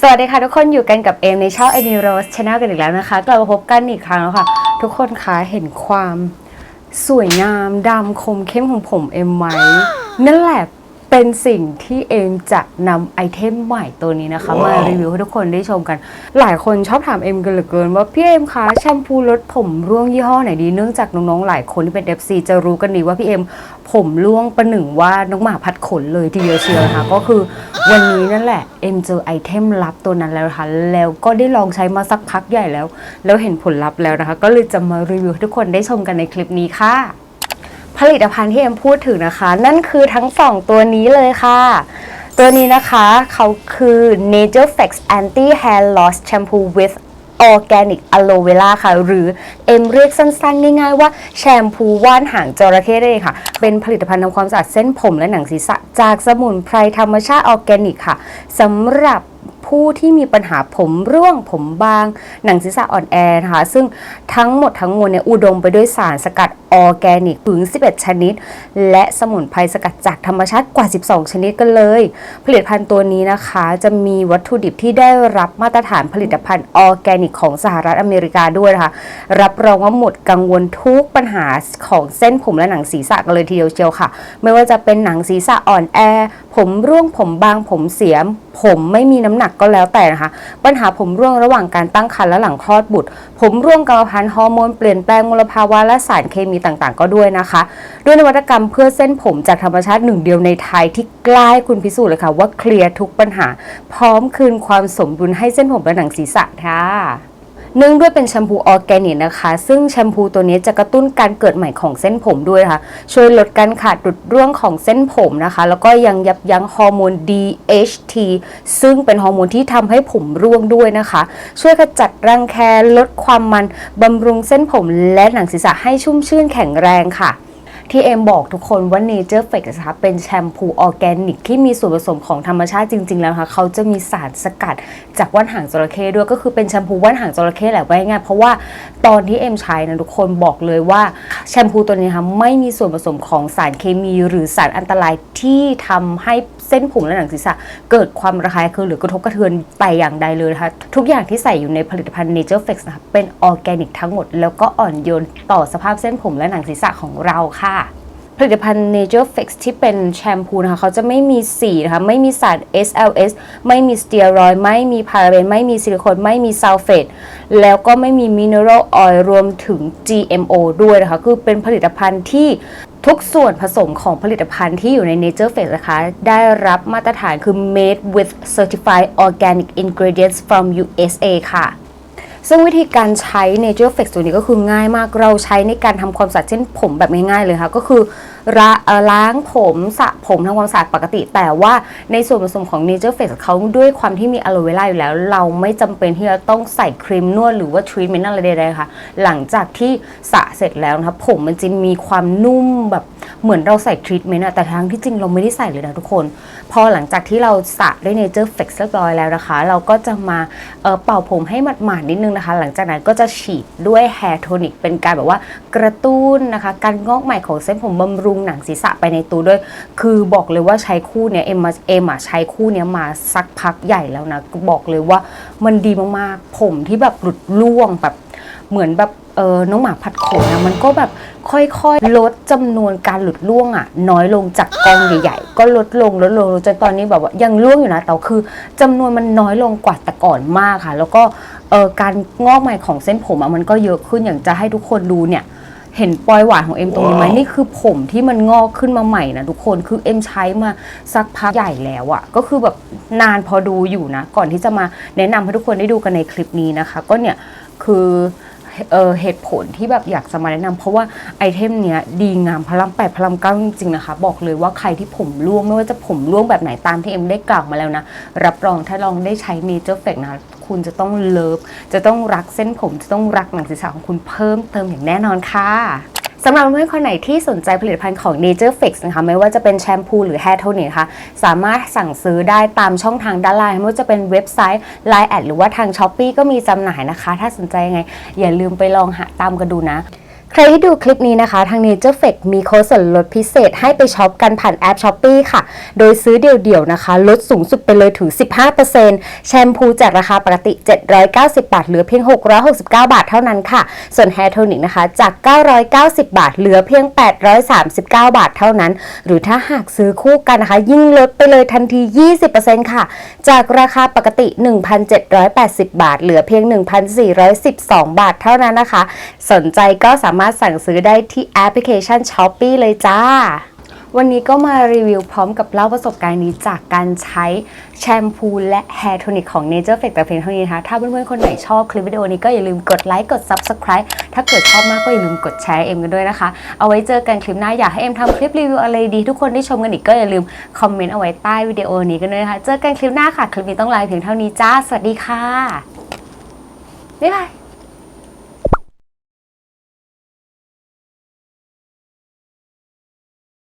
สวัสดีค่ะทุกคนอยู่กันกับเอมในช่อง a n i r o s e Channel กันอีกแล้วนะคะ กลับมาพบกันอีกครั้งแล้วค่ะ ทุกคนคะเห็นความสวยงามดำคมเข้มของผมเอ็มไหมนั่นแหละ เป็นสิ่งที่เอมจะนำไอเทมใหม่ตัวนี้นะคะมารีวิวให้ทุกคนได้ชมกัน หลายคนชอบถามเอ็มกันเหลือเกินว่าพี่เอ็มคะแชมพูลดผมร่วงยี่ห้อไหนดีเนื่องจากน้องๆหลายคนที่เป็น FC จะรู้กันดีว่าพี่เอ็มผมร่วงประหนึ่งว่าน้องหมาพัดขนเลยทีเดียวเชียวนะคะก็คือวันนี้นั่นแหละเอ็มเจอไอเทมลับตัวนั้นแล้วนะคะแล้วก็ได้ลองใช้มาสักพักใหญ่แล้ว แล้วเห็นผลลัพธ์แล้วนะคะ ก็เลยจะมารีวิวให้ทุกคนได้ชมกันในคลิปนี้ค่ะ ผลิตภัณฑ์ที่เอ็มพูดถึงนะคะ นั่นคือทั้งสองตัวนี้เลยค่ะ ตัวนี้นะคะเขาคือ Nature Flex Anti Hair Loss Shampoo with Organic Aloe Vera ค่ะ หรือเอ็มเรียกสั้นๆ ง่ายๆว่าแชมพูว่านหางจระเข้ได้เลยค่ะ เป็นผลิตภัณฑ์ทำความสะอาดเส้นผมและหนังศีรษะ จากสมุนไพรธรรมชาติออร์แกนิกค่ะสำหรับผู้ที่มีปัญหาผมร่วงผมบาง หนังศีรษะอ่อนแอนะคะ ซึ่งทั้งหมดทั้งมวลเนี่ยอุดมไปด้วยสารสกัด ออร์แกนิกถึง 11 ชนิด และสมุนไพรสกัดจากธรรมชาติกว่า 12 ชนิดกันเลย ผลิตภัณฑ์ตัวนี้นะคะ จะมีวัตถุดิบที่ได้รับมาตรฐานผลิตภัณฑ์ออร์แกนิกของสหรัฐอเมริกาด้วยนะคะ รับรองว่าหมดกังวลทุกปัญหาของเส้นผมและหนังศีรษะกันเลยทีเดียวเชียวค่ะ ไม่ว่าจะเป็นหนังศีรษะอ่อนแอ ผมร่วงผมบางผมเสียม ผมไม่มีน้ำหนักก็แล้วแต่นะคะ ปัญหาผมร่วงระหว่างการตั้งครรภ์และหลังคลอดบุตร ผมร่วงกรรมพันธุ์ฮอร์โมนเปลี่ยนแปลงมลภาวะและสารเคมีต่างๆ ก็ด้วยนะคะ ด้วยนวัตกรรมเพื่อเส้นผมจากธรรมชาติหนึ่งเดียวในไทยที่กล้าให้คุณพิสูจน์เลยค่ะว่าเคลียร์ทุกปัญหา พร้อมคืนความสมดุลให้เส้นผมและหนังศีรษะค่ะ เนื่องด้วยเป็นแชมพูออร์แกนิกนะคะ ซึ่งแชมพูตัวนี้จะกระตุ้นการเกิดใหม่ของเส้นผมด้วยนะคะช่วยลดการขาดดุดร่วงของเส้นผมนะคะ แล้วก็ยังยับยั้งฮอร์โมน DHT ซึ่งเป็นฮอร์โมนที่ทำให้ผมร่วงด้วยนะคะ ช่วยขจัดรังแคลดความมันบำรุงเส้นผมและหนังศีรษะให้ชุ่มชื่นแข็งแรงค่ะ ที่เอ็มบอกทุกคนว่า Nature Flex นะคะเป็นแชมพูออร์แกนิก ที่มีส่วนผสมของธรรมชาติจริง ๆ แล้วนะคะเขาจะมีสารสกัดจากว่านหางจระเข้ด้วยก็คือเป็นแชมพูว่านหางจระเข้แหละไว่าง่ายเพราะว่าตอนที่เอ็มใช้นะทุกคนบอกเลยว่าแชมพูตัวนี้นะคะไม่มีส่วนผสมของสารเคมี หรือสารอันตรายที่ทำให้เส้นผมและหนังศีรษะ เกิดความระคายเคืองหรือกระทบกระเทือนไปอย่างใดเลยนะคะทุกอย่างที่ใส่อยู่ในผลิตภัณฑ์ Nature Flex นะคะเป็นออร์แกนิกทั้งหมด แล้วก็อ่อนโยนต่อสภาพเส้นผมและหนังศีรษะของเราค่ะ ผลิตภัณฑ์ Nature Fix ที่เป็นแชมพูนะคะเขาจะไม่มีสีนะคะไม่มีสาร SLS ไม่มีสเตียรอยด์ไม่มีพาราเบนไม่มีซิลิโคนไม่มีซัลเฟตแล้วก็ไม่มีมินเนอรัลออยล์รวมถึง GMO ด้วยนะคะ คือเป็นผลิตภัณฑ์ที่ทุกส่วนผสมของผลิตภัณฑ์ที่อยู่ใน Nature Fix นะคะ ได้รับมาตรฐานคือ made with certified organic ingredients from USA ค่ะ ซึ่งวิธีการใช้ Nature Flex ตัวนี้ก็คือง่ายมากเราใช้ในการทำความสะอาดเส้นผมแบบง่ายๆเลยค่ะ ก็คือ ระล้างผมสระผมทำความสะอาดปกติ แต่ว่าในส่วนผสมของ Nature Flex เขาด้วยความที่มีอะโลเวราอยู่แล้ว เราไม่จำเป็นที่จะต้องใส่ครีมนวดหรือว่าทรีทเมนต์อะไรใดๆค่ะ หลังจากที่สระเสร็จแล้วนะคะผมมันจะมีความนุ่มแบบเหมือนเราใส่ทรีทเมนต์แต่ทั้งที่จริงเราไม่ได้ใส่เลยนะทุกคน พอหลังจากที่เราสระด้วย Nature Flex เรียบร้อยแล้วนะคะ เราก็จะมาเเป่าผมให้หมาดๆนิดนึงนะคะ หลังจากนั้นก็จะฉีดด้วย Hair Tonic เป็นการแบบว่ากระตุ้นนะคะ การงอกใหม่ของเส้นผมบำรุงหนังศีรษะไปในตัวด้วย คือบอกเลยว่าใช้คู่เนี้ยเอ็มมาเอ็มอะใช้คู่เนี้ยมาสักพักใหญ่แล้วนะบอกเลยว่ามันดีมากๆ ผมที่แบบหลุดร่วงแบบเหมือนแบบเออน้องหมาผัดขนนะมันก็แบบค่อยๆ ลดจำนวนการหลุดร่วงอะน้อยลงจากกองใหญ่ๆ ก็ลดลงลดลงจนตอนนี้แบบว่ายังร่วงอยู่นะแต่คือจำนวนมันน้อยลงกว่าแต่ก่อนมากค่ะ แล้วก็เออการงอกใหม่ของเส้นผมอะมันก็เยอะขึ้นอย่างจะให้ทุกคนดูเนี่ย เห็นปลอยหวานของเอ็มตรงนี้ไหมว้าว นี่คือผมที่มันงอกขึ้นมาใหม่นะทุกคนคือเอ็มใช้มาสักพักใหญ่แล้วอะก็คือแบบนานพอดูอยู่นะ ก่อนที่จะมาแนะนำให้ทุกคนได้ดูกันในคลิปนี้นะคะ ก็เนี่ยคือ เออเหตุผลที่แบบอยากจะมาแนะนำเพราะว่าไอเทมเนี้ยดีงามพลังแปดพลังเก้าจริงๆนะคะ บอกเลยว่าใครที่ผมร่วงไม่ว่าจะผมร่วงแบบไหนตามที่เอ็มได้กล่าวมาแล้วนะ รับรองถ้าลองได้ใช้เมเจอร์เฟกนะ คุณจะต้องเลิฟ จะต้องรักเส้นผมจะต้องรักหนังศีรษะของคุณเพิ่มเติมอย่างแน่นอนค่ะ สำหรับเพื่อนคนไหนที่สนใจผลิตภัณฑ์ของ Nature Fix นะคะไม่ว่าจะเป็นแชมพูหรือ Hair Tonic นะคะสามารถสั่งซื้อได้ตามช่องทางด้านล่างไม่ว่าจะเป็นเว็บไซต์ Line แอดหรือว่าทาง s h อ p e e ก็มีจำหน่ายนะคะ ถ้าสนใจยังไง อย่าลืมไปลองหาตามกันดูนะ ใครที่ดูคลิปนี้นะคะทาง Nature f e c มีโค้ดส่วนลดพิเศษให้ไปช็อปกันผ่านแอป s h อ p e e ค่ะ โดยซื้อเดี่ยวๆนะคะ ลดสูงสุดไปเลยถึง 15%แชมพูจากราคาปกติ 790 บาท เหลือเพียง 669 บาทเท่านั้นค่ะ ส่วน Hair Tonic นะคะ จาก 990 บาท เหลือเพียง 839 บาทเท่านั้น หรือถ้าหากซื้อคู่กันนะคะ ยิ่งลดไปเลยทันที 20%ค่ะ จากราคาปกติ 1,780 บาท เหลือเพียง 1,412 บาทเท่านั้นนะคะ สนใจก็สามารถมาสั่งซื้อได้ที่แอปพลิเคชัน s h อ p e e เลยจ้า วันนี้ก็มารีวิวพร้อมกับเล่าประสบการณ์นี้จากการใช้แชมพูและแฮร์โทนิกของ Nature f e c แต่เพียงเท่านี้นะคะ ถ้าเพื่อนๆ คนไหนชอบคลิปวิดีโอนี้ก็อย่าลืมกดไลค์กด Subscribe ถ้าเกิดชอบมากก็อย่าลืมกดแชร์เอ็มกันด้วยนะคะ เอาไว้เจอกันคลิปหน้าอยากให้เอ็มทำคลิปรีวิวอะไรดี ทุกคนที่ชมกันอีกก็อย่าลืมคอมเมนต์เอาไว้ใต้วิดีโอนี้กันด้วยนะคะ เจอกันคลิปหน้าค่ะ คลิปนี้ต้องลาเพียงเท่านี้จ้า สวัสดีค่ะบ๊ายบาย